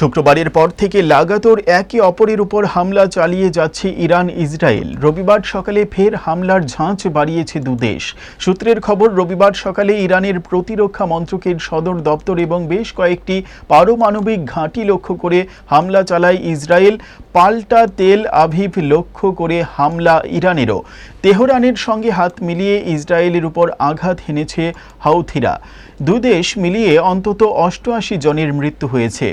শুক্রবারের পর থেকে লাগাতার একে অপরের উপর হামলা চালিয়ে যাচ্ছে ইরান, ইসরায়েল। রবিবার সকালে ফের হামলার ঝাঁচ বাড়িয়েছে দুদেশ সূত্রের খবর, রবিবার সকালে ইরানের প্রতিরক্ষা মন্ত্রকের সদর দপ্তর এবং বেশ কয়েকটি পারমাণবিক ঘাঁটি লক্ষ্য করে হামলা চালায় ইসরায়েল। পাল্টা তেল আভিভ লক্ষ্য করে হামলা ইরানেরও। তেহরানের সঙ্গে হাত মিলিয়ে ইসরায়েলের উপর আঘাত হেনেছে হাউথিরা। দুদেশ মিলিয়ে অন্তত অষ্টআশি জনের মৃত্যু হয়েছে।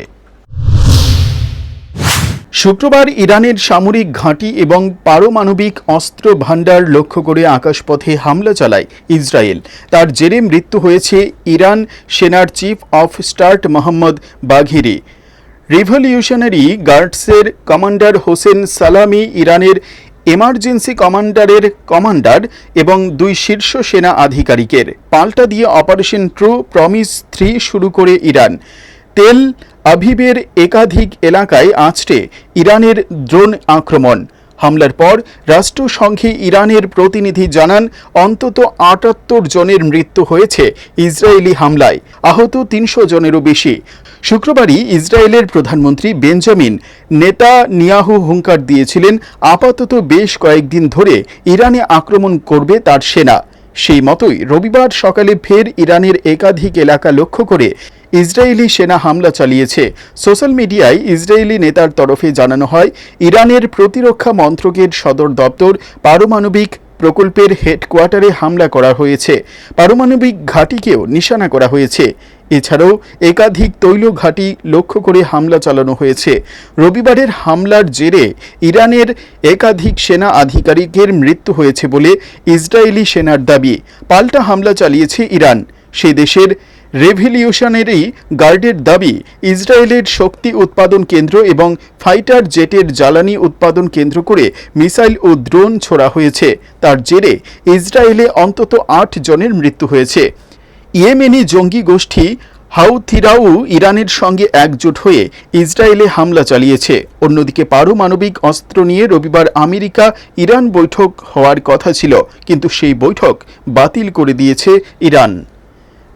শুক্রবার ইরানের সামরিক ঘাঁটি এবং পারমাণবিক অস্ত্র ভাণ্ডার লক্ষ্য করে আকাশপথে হামলা চালায় ইসরায়েল। তার জেরে মৃত্যু হয়েছে ইরান সেনার chief of staff Mohammad Bagheri. Revolutionary গার্ডসের commander Hossein Salami ইরানের এমার্জেন্সি কমান্ডারের কমান্ডার এবং দুই শীর্ষ সেনা আধিকারিকের। পাল্টা দিয়ে অপারেশন ট্রু প্রমিস থ্রি শুরু করে ইরান। তেল আভিবের একাধিক এলাকায় আঁচড়ে ইরানের ড্রোন আক্রমণ। হামলার পর রাষ্ট্রসংঘে ইরানের প্রতিনিধি জানান, অন্তত আটাত্তর জনের মৃত্যু হয়েছে ইসরায়েলি হামলায়, আহত তিনশো জনেরও বেশি। শুক্রবারই ইসরায়েলের প্রধানমন্ত্রী বেঞ্জামিন নেতা নিয়াহু হুঙ্কার দিয়েছিলেন, আপাতত বেশ কয়েকদিন ধরে ইরানে আক্রমণ করবে তার সেনা। সেই মতোই রবিবার সকালে ফের ইরানের একাধিক এলাকা লক্ষ্য করে ইসরায়েলি সেনা হামলা চালিয়েছে। সোশ্যাল মিডিয়ায় ইসরায়েলি নেতার তরফে জানানো হয়, ইরানের প্রতিরক্ষা মন্ত্রকের সদর দপ্তর পারমাণবিক প্রকল্পের হেডকোয়ার্টারে হামলা করা হয়েছে। পারমাণবিক ঘাঁটিকেও নিশানা করা হয়েছে। এছাড়াও একাধিক তৈল ঘাঁটি লক্ষ্য করে হামলা চালানো হয়েছে। রবিবারের হামলার জেরে ইরানের একাধিক সেনা আধিকারিকের মৃত্যু হয়েছে বলে ইসরায়েলি সেনার দাবি। পাল্টা হামলা চালিয়েছে ইরান। সে দেশের রেভিলিউশনারি গার্ডের দাবি, ইসরায়েলের শক্তি উৎপাদন কেন্দ্র এবং ফাইটার জেটের জ্বালানি উৎপাদন কেন্দ্র করে মিসাইল ও ড্রোন ছোড়া হয়েছে। তার জেরে ইসরায়েলে অন্তত আট জনের মৃত্যু হয়েছে। ইয়েমেনি জঙ্গি গোষ্ঠী হাউথিরাও ইরানের সঙ্গে একজোট হয়ে ইসরায়েলে হামলা চালিয়েছে। অন্যদিকে পারমাণবিক অস্ত্র নিয়ে রবিবার আমেরিকা ইরান বৈঠক হওয়ার কথা ছিল, কিন্তু সেই বৈঠক বাতিল করে দিয়েছে Iran.